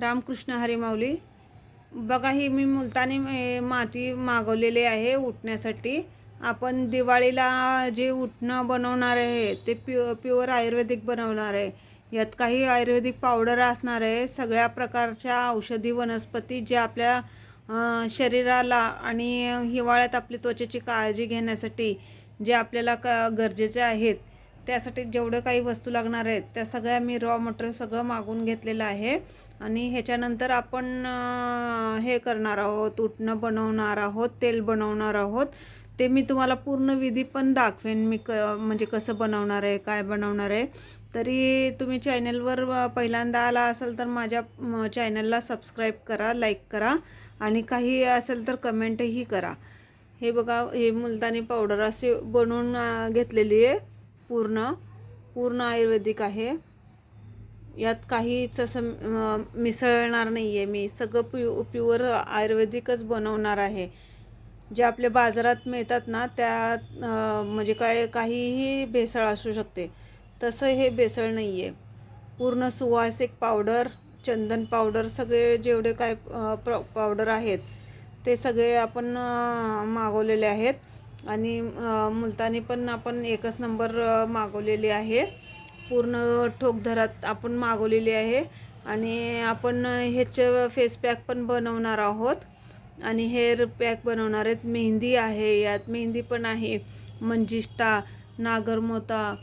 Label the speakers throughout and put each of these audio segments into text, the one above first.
Speaker 1: रामकृष्ण हरिमाऊली. बघा ही मी मुलतानी माती मागवलेली आहे उठण्यासाठी. आपण दिवाळीला जे उठणं बनवणार आहे ते प्यु प्युअर आयुर्वेदिक बनवणार आहे. यात काही आयुर्वेदिक पावडर असणार आहे. सगळ्या प्रकारच्या औषधी वनस्पती ज्या आपल्या शरीराला आणि हिवाळ्यात आपली त्वचेची काळजी घेण्यासाठी जे आपल्याला क गरजेचे आहेत त्यासाठी जेवढं काही वस्तू लागणार आहेत त्या सगळ्या मी रॉ मटेरियल सगळं मागून घेतलेलं आहे. आणि ह्याच्यानंतर आपण हे करणार आहोत उठणं बनवणार आहोत तेल बनवणार आहोत. ते मी तुम्हाला पूर्ण विधी पण दाखवेन मी क म्हणजे कसं बनवणार आहे काय बनवणार आहे. तरी तुम्ही चॅनलवर पहिल्यांदा आला असाल तर माझ्या चॅनलला सबस्क्राईब करा लाईक करा. आणि काही असेल तर कमेंटही करा. हे बघा हे मुलतानी पावडर असे बनवून घेतलेली आहे. पूर्ण पूर्ण आयुर्वेदिक आहे. यात काहीच असं मिसळणार नाही आहे मी सगळं प्यु प्युअर आयुर्वेदिकच बनवणार आहे. जे आपल्या बाजारात मिळतात ना त्यात म्हणजे काय काहीही भेसळ असू शकते. तसं हे भेसळ नाही आहे पूर्ण सुवासिक पावडर चंदन पावडर सगळे जेवढे काय प्र पावडर आहेत ते सगळे आपण मागवलेले आहेत. आणि मुलतानी पण आपण एकच नंबर मागवलेली आहे. पूर्ण ठोकधरात आपण मागवलेली आहे. आणि आपण ह्याचं फेस पॅक पण बनवणार आहोत. आणि हेअर पॅक बनवणार आहेत मेहंदी आहे. यात मेहंदी पण आहे. मंजिष्टा नागरमोता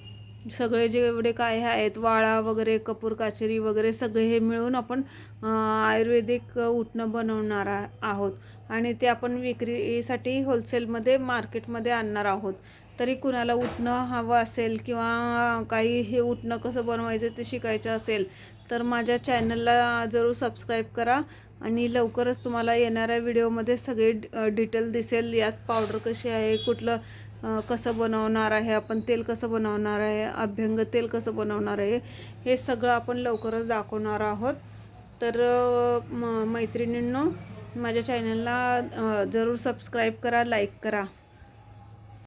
Speaker 1: सगळे जेवढे काय आहेत वाळा वगैरे कपूर काचेरी वगैरे सगळे हे मिळून आपण आयुर्वेदिक उठणं बनवणार आहोत. आणि ते आपण विक्रीसाठी होलसेलमध्ये मार्केटमध्ये आणणार आहोत. तरी कुणाला उठणं हवं असेल किंवा काही हे उठणं कसं बनवायचं ते शिकायचं असेल तर माझ्या चॅनलला जरूर सबस्क्राईब करा. आणि लवकरच तुम्हाला येणाऱ्या व्हिडिओमध्ये सगळे डिटेल दिसेल. यात पावडर कशी आहे कुठलं कसं बनवणार आहे आपण तेल कसं बनवणार आहे अभ्यंग तेल कसं बनवणार आहे हे सगळं आपण लवकरच दाखवणार आहोत. तर म मैत्रिणींनो माझ्या चॅनलला जरूर सबस्क्राईब करा लाईक करा.